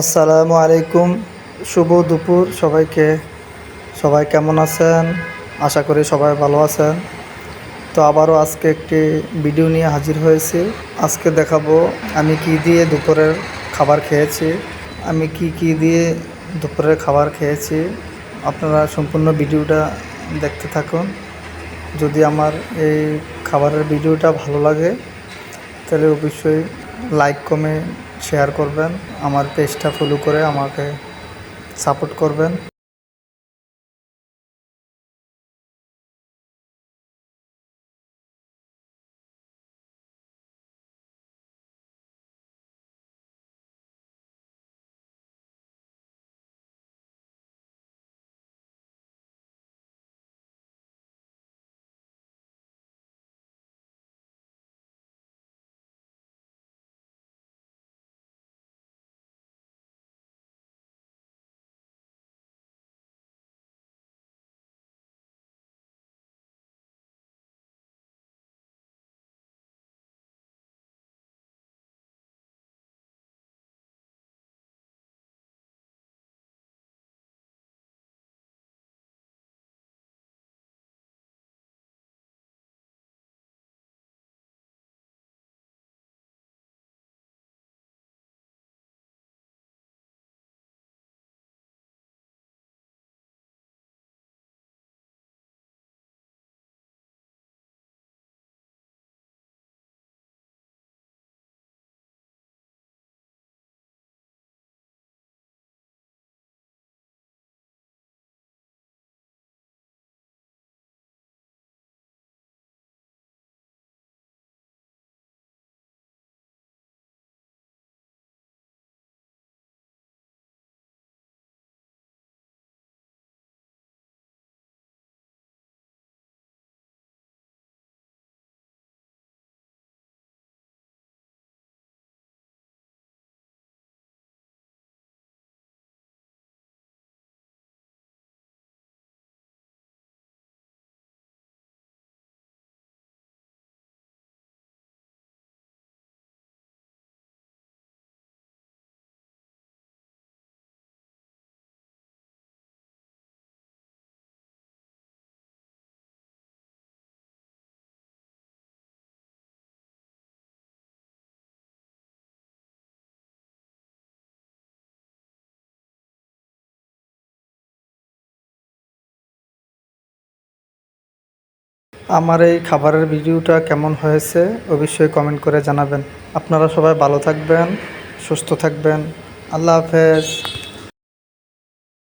আসসালামু আলাইকুম। শুভ দুপুর সবাইকে। সবাই কেমন আছেন? আশা করি সবাই ভালো আছেন। তো আবারও আজকে একটি ভিডিও নিয়ে হাজির হয়েছি। আজকে দেখাবো আমি কি দিয়ে দুপুরের খাবার খেয়েছি, আমি কি কি দিয়ে দুপুরের খাবার খেয়েছি। আপনারা সম্পূর্ণ ভিডিওটা দেখতে থাকুন। যদি আমার এই খাবারের ভিডিওটা ভালো লাগে, তাহলে অবশ্যই লাইক, কমেন্ট শেয়ার করবেন আমার পেজটা ফলো করে আমাকে সাপোর্ট করবেন। আমার এই খাবারের ভিডিওটা কেমন হয়েছে অবশ্যই কমেন্ট করে জানাবেন। আপনারা সবাই ভালো থাকবেন, সুস্থ থাকবেন। আল্লাহ হাফেজ।